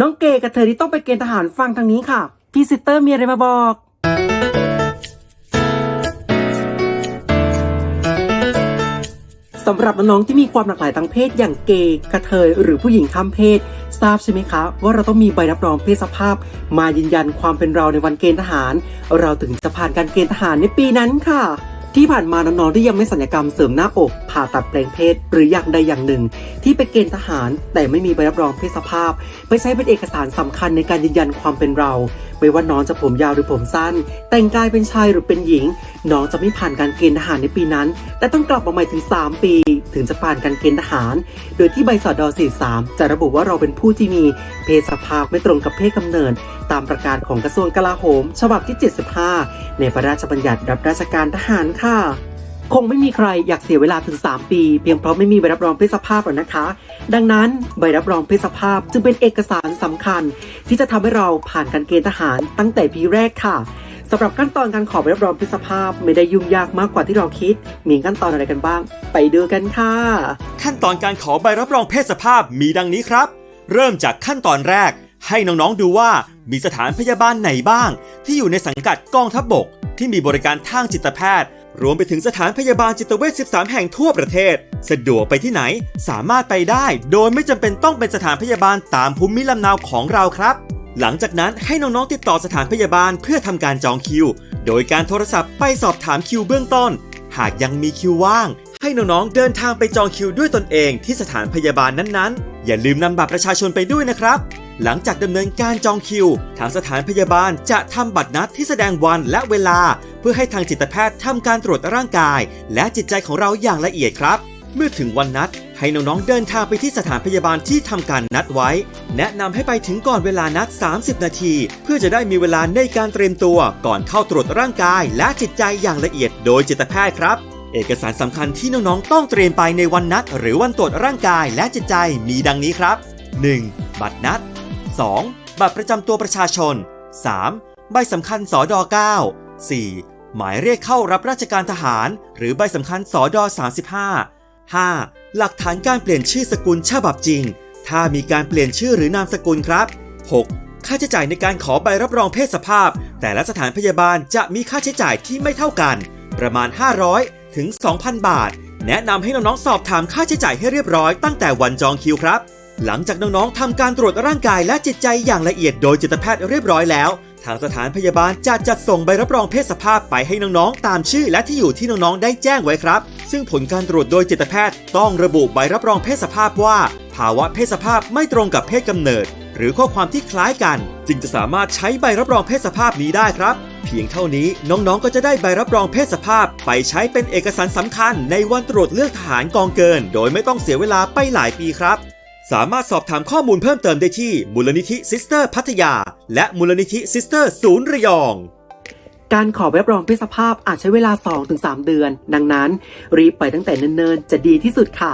น้องเกกับเธอที่ต้องไปเกณฑ์ทหารฟังทางนี้ค่ะพี่ซิสเตอร์มีอะไรมาบอก สำหรับน้องๆที่มีความหลากหลายทางเพศอย่างเกย์กระเทยหรือผู้หญิงข้ามเพศ ทราบใช่ไหมคะ ว่าเราต้องมีใบรับรองเพศสภาพ มายืนยันความเป็นเราในวันเกณฑ์ทหาร เราถึงจะผ่านการเกณฑ์ทหารในปีนั้นค่ะที่ผ่านมาน้องๆที่ยังไม่สัญญกรรมเสริมหน้าอก ผ่าตัดแปลงเพศ หรืออย่างใดอย่างหนึ่งที่ไปเกณฑ์ทหาร แต่ไม่มีใบรับรองเพศสภาพ ไปใช้เป็นเอกสารสำคัญในการยืนยันความเป็นเรา ไม่ว่าน้องจะผมยาวหรือผมสั้น แต่งกายเป็นชายหรือเป็นหญิง น้องจะไม่ผ่านการเกณฑ์ทหารในปีนั้น แต่ต้องกลับมาใหม่ถึง 3 ปี ถึงจะผ่านการเกณฑ์ทหาร โดยที่ใบสอดอ43 จะระบุว่าเราเป็นผู้ที่มีเพศสภาพไม่ตรงกับเพศกำเนิด ตามประกาศของกระทรวงกลาโหม ฉบับที่ 75 ในพระราชบัญญัติรับราชการทหารค่ะ คงไม่มีใครอยากเสียเวลาถึง 3 ปี เพียงเพราะไม่มีใบรับรองเพศสภาพหรอกนะคะ ดังนั้นใบรับรองเพศสภาพจึงเป็นเอกสารสำคัญ ที่จะทำให้เราผ่านการเกณฑ์ทหารตั้งแต่ปีแรกค่ะสำหรับขั้นตอนการขอใบรับรองเพศสภาพไม่ได้ยุ่งยากมากกว่าที่เราคิด มีขั้นตอนอะไรกันบ้าง ไปดูกันค่ะ ขั้นตอนการขอใบรับรองเพศสภาพมีดังนี้ครับ เริ่มจากขั้นตอนแรก ให้น้องๆดูว่ามีสถานพยาบาลไหนบ้าง ที่อยู่ในสังกัดกองทัพบก ที่มีบริการทางจิตแพทย์ รวมไปถึงสถานพยาบาลจิตเวช 13 แห่งทั่วประเทศ สะดวกไปที่ไหน สามารถไปได้ โดยไม่จำเป็นต้องเป็นสถานพยาบาลตามภูมิลำเนาของเราครับ หลังจากนั้นให้น้องๆติดต่อสถานพยาบาลเพื่อทำการจองคิว โดยการโทรศัพท์ไปสอบถามคิวเบื้องต้น หากยังมีคิวว่าง ให้น้องๆเดินทางไปจองคิวด้วยตนเองที่สถานพยาบาลนั้นๆ อย่าลืมนำบัตรประชาชนไปด้วยนะครับ หลังจากดำเนินการจองคิว ทางสถานพยาบาลจะทำบัตรนัดที่แสดงวันและเวลา เพื่อให้ทางจิตแพทย์ทำการตรวจร่างกาย และจิตใจของเราอย่างละเอียดครับ เมื่อถึงวันนัดให้น้องๆเดินทางไปที่สถานพยาบาลที่ทำการนัดไว้ แนะนำให้ไปถึงก่อนเวลานัด 30 นาที เพื่อจะได้มีเวลาในการเตรียมตัว ก่อนเข้าตรวจร่างกายและจิตใจอย่างละเอียดโดยจิตแพทย์ครับ เอกสารสำคัญที่น้องๆ ต้องเตรียมไปในวันนัด หรือวันตรวจร่างกายและจิตใจมีดังนี้ครับ 1. บัตรนัด 2. บัตรประจำตัวประชาชน 3. ใบสำคัญสอดอ9 4. หมายเรียกเข้ารับราชการทหาร หรือใบสำคัญสอดอ35 5. หลักฐานการเปลี่ยนชื่อสกุลฉบับจริง ถ้ามีการเปลี่ยนชื่อหรือนามสกุลครับ 6. ค่าใช้จ่ายในการขอใบรับรองเพศสภาพ แต่ละสถานพยาบาลจะมีค่าใช้จ่ายที่ไม่เท่ากัน ประมาณ 500 ถึง 2,000 บาท แนะนำให้น้องๆสอบถามค่าใช้จ่ายให้เรียบร้อยตั้งแต่วันจองคิวครับ หลังจากน้องๆทำการตรวจร่างกายและจิตใจอย่างละเอียดโดยจิตแพทย์เรียบร้อยแล้ว ทางสถานพยาบาลจะจัดส่งใบรับรองเพศสภาพไปให้น้องๆ ตามชื่อและที่อยู่ที่น้องๆ ได้แจ้งไว้ครับ ซึ่งผลการตรวจโดยจิตแพทย์ต้องระบุใบรับรองเพศสภาพว่า ภาวะเพศสภาพไม่ตรงกับเพศกำเนิด หรือข้อความที่คล้ายกัน จึงจะสามารถใช้ใบรับรองเพศสภาพนี้ได้ครับ เพียงเท่านี้น้องๆ ก็จะได้ใบรับรองเพศสภาพ ไปใช้เป็นเอกสารสำคัญในวันตรวจเลือกทหารกองเกิน โดยไม่ต้องเสียเวลาไปหลายปีครับ สามารถสอบถามข้อมูลเพิ่มเติมได้ที่มูลนิธิซิสเตอร์พัทยา และมูลนิธิซิสเตอร์ศูนย์ระยอง การขอใบรับรองเพศสภาพอาจใช้เวลา 2-3 เดือน ดังนั้น รีบไปตั้งแต่เนิ่นๆ จะดีที่สุดค่ะ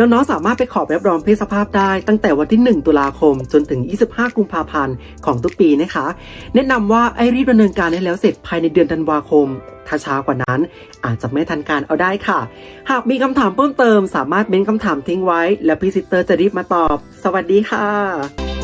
น้องๆสามารถไปขอแบรับรองเพศสภาพได้ตั้งแต่วันที่ 1 ตุลาคม จนถึง 25 กุมภาพันธ์ของทุกปีนะคะ แนะนำว่าไอ้รีบดำเนินการให้แล้วเสร็จภายในเดือนธันวาคม ถ้าช้ากว่านั้นอาจจะไม่ทันการเอาได้ค่ะ หากมีคำถามเพิ่มเติม สามารถเม้นคำถามทิ้งไว้ และพี่ซิสเตอร์จะรีบมาตอบ สวัสดีค่ะ